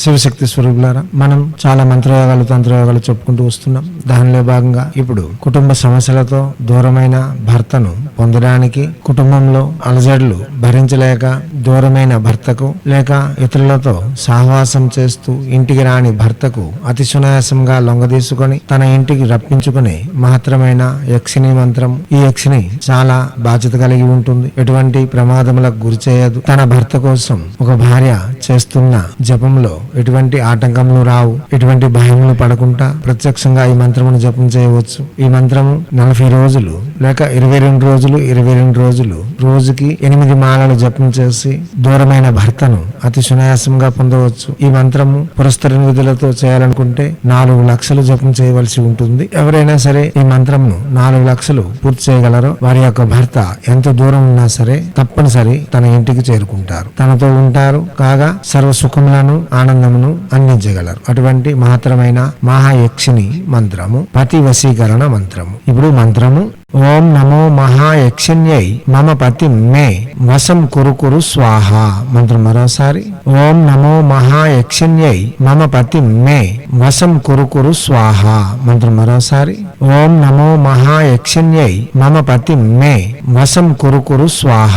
శివశక్తి స్వరూపులారా మనం చాలా మంత్రయోగాలు తంత్రయోగాలు చెప్పుకుంటూ వస్తున్నాం. దానిలో భాగంగా ఇప్పుడు కుటుంబ సమస్యలతో దూరమైన భర్తను పొందడానికి కుటుంబంలో అలజడులు భరించలేక దూరమైన భర్తకు లేక ఇతరులతో సహవాసం చేస్తూ ఇంటికి రాని భర్తకు అతి సునాయాసంగా లొంగదీసుకొని తన ఇంటికి రప్పించుకునే మహత్తరమైన యక్షిని మంత్రం ఈ యక్షిని చాలా బాధ్యత కలిగి ఉంటుంది. ఎటువంటి ప్రమాదములకు గురి చేయదు. తన భర్త కోసం ఒక భార్య చేస్తున్న జపంలో ఎటువంటి ఆటంకములు రావు. ఎటువంటి భయములు పడకుండా ప్రత్యక్షంగా ఈ మంత్రమును జపం చేయవచ్చు. ఈ మంత్రము నలభై రోజులు లేక ఇరవై రెండు రోజులు ఇరవై రెండు రోజులు రోజుకి ఎనిమిది మాలలు జపం చేసి దూరమైన భర్తను అతి సునాయాసంగా పొందవచ్చు. ఈ మంత్రము పురస్కరణ నిధులతో చేయాలనుకుంటే నాలుగు లక్షలు జపం చేయవలసి ఉంటుంది. ఎవరైనా సరే ఈ మంత్రమును నాలుగు లక్షలు పూర్తి చేయగలరో వారి యొక్క భర్త ఎంత దూరం ఉన్నా సరే తప్పనిసరి తన ఇంటికి చేరుకుంటారు. తనతో ఉంటారు. కాగా సర్వ సుఖములను ఆనందమును అందించగలరు. అటువంటి మహత్తరమైన మహాయక్షిని మంత్రము పతి వశీకరణ మంత్రము. ఇప్పుడు మంత్రము ఓం నమో మహాయక్షిణ్యై మమ పతి మే వశం కురు కురు స్వాహ మంత్రం మరోసారి. ఓం నమో మహాయక్షిణ్యై మమ పతి మే వశం కురు కురు స్వాహ మంత్రం మరోసారి. ఓం నమో మహాయక్షిణ్యై మమ పతి మే వశం కురు కురు స్వాహ